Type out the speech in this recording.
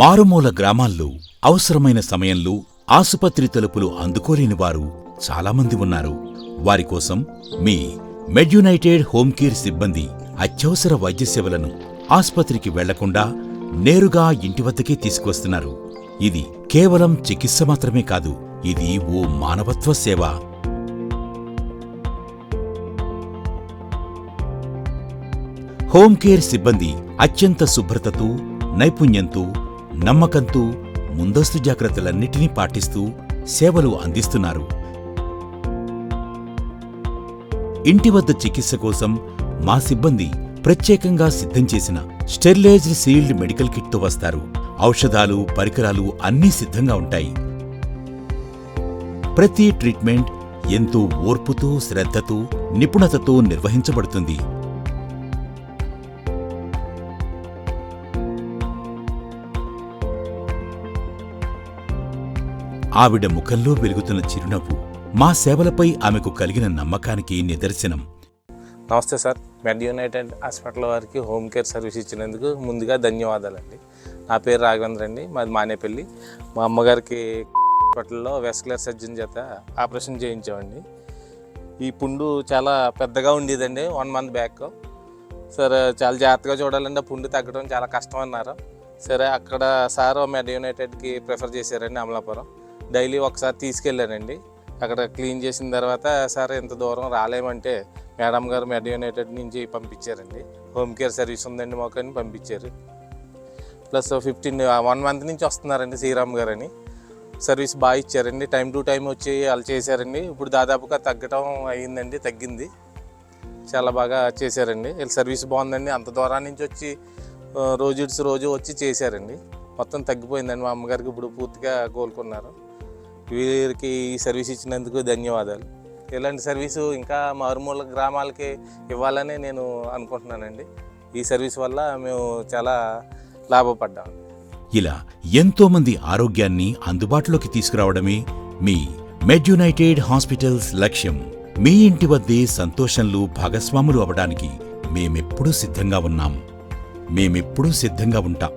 మారుమూల గ్రామాల్లో అవసరమైన సమయంలో ఆసుపత్రి తలుపులు అందుకోలేని వారు చాలామంది ఉన్నారు. వారి కోసం మీ మెడ్యునైటెడ్ హోమ్ కేర్ సిబ్బంది అత్యవసర వైద్య సేవలను ఆసుపత్రికి వెళ్ళకుండా నేరుగా ఇంటి వద్దకే తీసుకువస్తున్నారు. ఇది కేవలం చికిత్స మాత్రమే కాదు ఇది ఓ మానవత్వ సేవ. హోమ్ కేర్ సిబ్బంది అత్యంత శుభ్రతతో నైపుణ్యంతో నమ్మకంతో ముందస్తు జాగ్రత్తలన్నిటినీ పాటిస్తూ సేవలు అందిస్తున్నారు. ఇంటి వద్ద చికిత్స కోసం మా సిబ్బంది ప్రత్యేకంగా సిద్ధం చేసిన స్టెరిలైజ్డ్ సీల్డ్ మెడికల్ కిట్తో వస్తారు. ఔషధాలు పరికరాలు అన్నీ సిద్ధంగా ఉంటాయి. ప్రతి ట్రీట్మెంట్ ఎంతో ఓర్పుతో శ్రద్ధతో నిపుణతతో నిర్వహించబడుతుంది. ఆవిడ ముఖంలో వెలుగుతున్న చిరునవ్వు మా సేవలపై ఆమెకు కలిగిన నమ్మకానికి నిదర్శనం. నమస్తే సార్. మెడ్ యునైటెడ్ హాస్పిటల్ వారికి హోమ్ కేర్ సర్వీస్ ఇచ్చినందుకు ముందుగా ధన్యవాదాలండి. నా పేరు రాఘవేంద్ర అండి. మాది మానేపల్లి. మా అమ్మగారికి హాస్పిటల్లో వెస్కులర్ సర్జన్ చేత ఆపరేషన్ చేయించామండి. ఈ పుండు చాలా పెద్దగా ఉండేదండి వన్ మంత్ బ్యాక్. సరే చాలా జాగ్రత్తగా చూడాలంటే పుండు తగ్గడం చాలా కష్టం అన్నారు. సరే అక్కడ సార్ మెడ్ యునైటెడ్కి ప్రిఫర్ చేశారండి అమలాపురం. డైలీ ఒకసారి తీసుకెళ్ళానండి. అక్కడ క్లీన్ చేసిన తర్వాత సార్ ఇంత దూరం రాలేమంటే మేడం గారు మెడ్ యునైటెడ్ నుంచి పంపించారండి. హోమ్ కేర్ సర్వీస్ ఉందండి మాకు అని పంపించారు. ప్లస్ ఫిఫ్టీన్ వన్ మంత్ నుంచి వస్తున్నారండి శ్రీరామ్ గారు అని సర్వీస్ బాగా ఇచ్చారండి. టైం టు టైం వచ్చి వాళ్ళు చేశారండి. ఇప్పుడు దాదాపుగా తగ్గటం అయ్యిందండి తగ్గింది. చాలా బాగా చేశారండి. వీళ్ళ సర్వీస్ బాగుందండి. అంత దూరం నుంచి వచ్చి రోజు ఇడ్స్ రోజు వచ్చి చేశారండి. మొత్తం తగ్గిపోయిందండి మా అమ్మగారికి ఇప్పుడు పూర్తిగా కోలుకున్నారు. వీరికి ఈ సర్వీస్ ఇచ్చినందుకు ధన్యవాదాలు. ఇలాంటి సర్వీసు ఇంకా మారుమూల గ్రామాలకి ఇవ్వాలని నేను అనుకుంటున్నానండి. ఈ సర్వీస్ వల్ల మేము చాలా లాభపడ్డాం. ఇలా ఎంతోమంది ఆరోగ్యాన్ని అందుబాటులోకి తీసుకురావడమే మీ మెడ్ యునైటెడ్ హాస్పిటల్స్ లక్ష్యం. మీ ఇంటి వద్దే సంతోషంలో భాగస్వాములు అవడానికి మేమెప్పుడూ సిద్ధంగా ఉన్నాం. మేమెప్పుడూ సిద్ధంగా ఉంటాం.